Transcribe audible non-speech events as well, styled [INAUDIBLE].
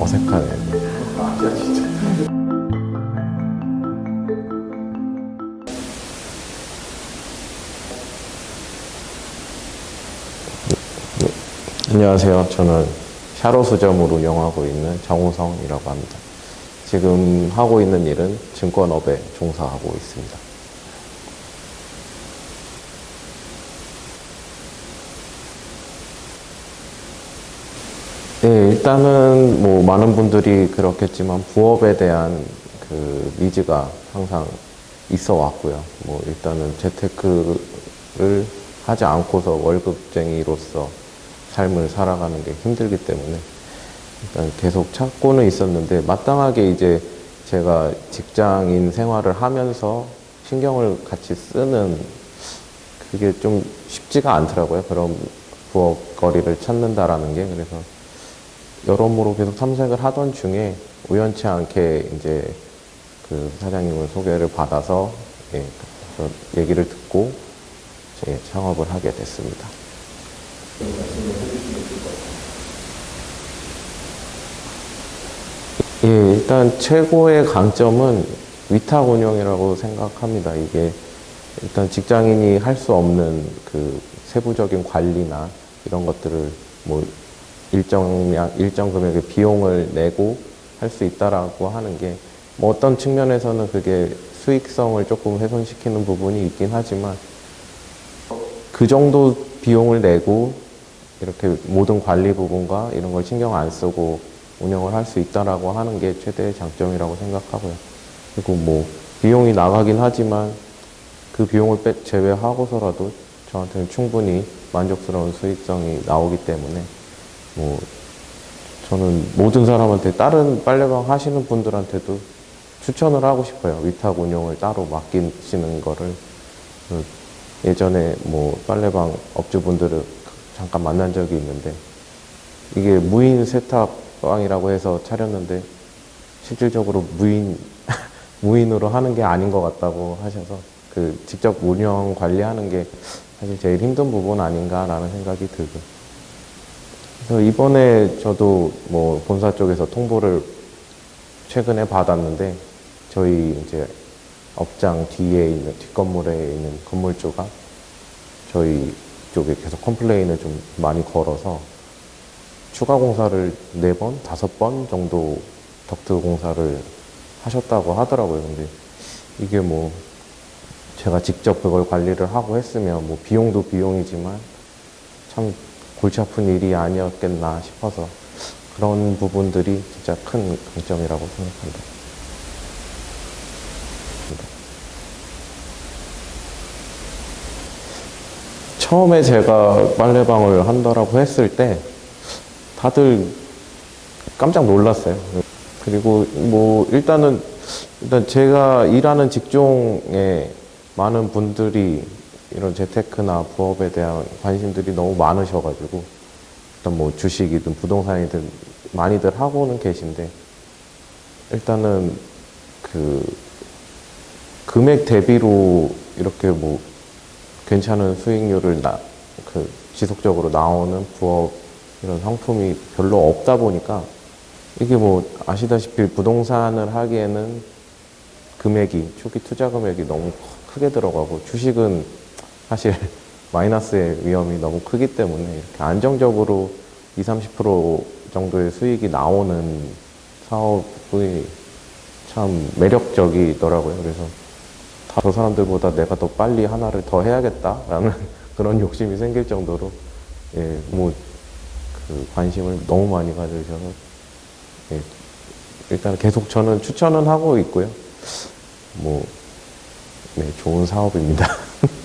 어색하네요. 네, 안녕하세요. 저는 샤로 수점을 운영하고 있는 정우성이라고 합니다. 지금 하고 있는 일은 증권업에 종사하고 있습니다. 네, 일단은 뭐 많은 분들이 그렇겠지만 부업에 대한 그 니즈가 항상 있어 왔고요. 뭐 일단은 재테크를 하지 않고서 월급쟁이로서 삶을 살아가는 게 힘들기 때문에 일단 계속 찾고는 있었는데 마땅하게 이제 제가 직장인 생활을 하면서 신경을 같이 쓰는 그게 좀 쉽지가 않더라고요. 그런 부업거리를 찾는다라는 게 그래서 여러모로 계속 탐색을 하던 중에 우연치 않게 이제 그 사장님을 소개를 받아서 예, 그래서 얘기를 듣고 제 창업을 하게 됐습니다. 예, 일단 최고의 강점은 위탁 운영이라고 생각합니다. 이게 일단 직장인이 할 수 없는 그 세부적인 관리나 이런 것들을 뭐 일정량, 일정 금액의 비용을 내고 할 수 있다라고 하는 게 뭐 어떤 측면에서는 그게 수익성을 조금 훼손시키는 부분이 있긴 하지만 그 정도 비용을 내고 이렇게 모든 관리 부분과 이런 걸 신경 안 쓰고 운영을 할 수 있다라고 하는 게 최대의 장점이라고 생각하고요. 그리고 뭐 비용이 나가긴 하지만 그 비용을 빼- 제외하고서라도 저한테는 충분히 만족스러운 수익성이 나오기 때문에 뭐 저는 모든 사람한테 다른 빨래방 하시는 분들한테도 추천을 하고 싶어요. 위탁 운영을 따로 맡기시는 거를 그 예전에 뭐 빨래방 업주분들을 잠깐 만난 적이 있는데 이게 무인 세탁방이라고 해서 차렸는데 실질적으로 무인 [LAUGHS] 무인으로 하는 게 아닌 것 같다고 하셔서 그 직접 운영 관리하는 게 사실 제일 힘든 부분 아닌가라는 생각이 들고 그래서 이번에 저도 뭐 본사 쪽에서 통보를 최근에 받았는데 저희 이제 업장 뒤에 있는 뒷건물에 있는 건물주가 저희 쪽에 계속 컴플레인을 좀 많이 걸어서 추가 공사를 네 번, 다섯 번 정도 덕트 공사를 하셨다고 하더라고요. 근데 이게 뭐 제가 직접 그걸 관리를 하고 했으면 뭐 비용도 비용이지만 참 골치 아픈 일이 아니었겠나 싶어서 그런 부분들이 진짜 큰 강점이라고 생각합니다. 처음에 제가 빨래방을 한다라고 했을 때 다들 깜짝 놀랐어요. 그리고 뭐 일단은 일단 제가 일하는 직종에 많은 분들이 이런 재테크나 부업에 대한 관심들이 너무 많으셔가지고 일단 뭐 주식이든 부동산이든 많이들 하고는 계신데 일단은 그 금액 대비로 이렇게 뭐 괜찮은 수익률을 나, 그 지속적으로 나오는 부업 이런 상품이 별로 없다 보니까 이게 뭐 아시다시피 부동산을 하기에는 금액이 초기 투자 금액이 너무 크게 들어가고 주식은 사실 마이너스의 위험이 너무 크기 때문에 이렇게 안정적으로 20, 30% 정도의 수익이 나오는 사업이 참 매력적이더라고요. 그래서 다저 사람들보다 내가 더 빨리 하나를 더 해야겠다라는 [LAUGHS] 그런 욕심이 생길 정도로 예, 뭐 그 관심을 너무 많이 가져주셔서 예, 일단 계속 저는 추천은 하고 있고요. 뭐 네, 좋은 사업입니다. [LAUGHS]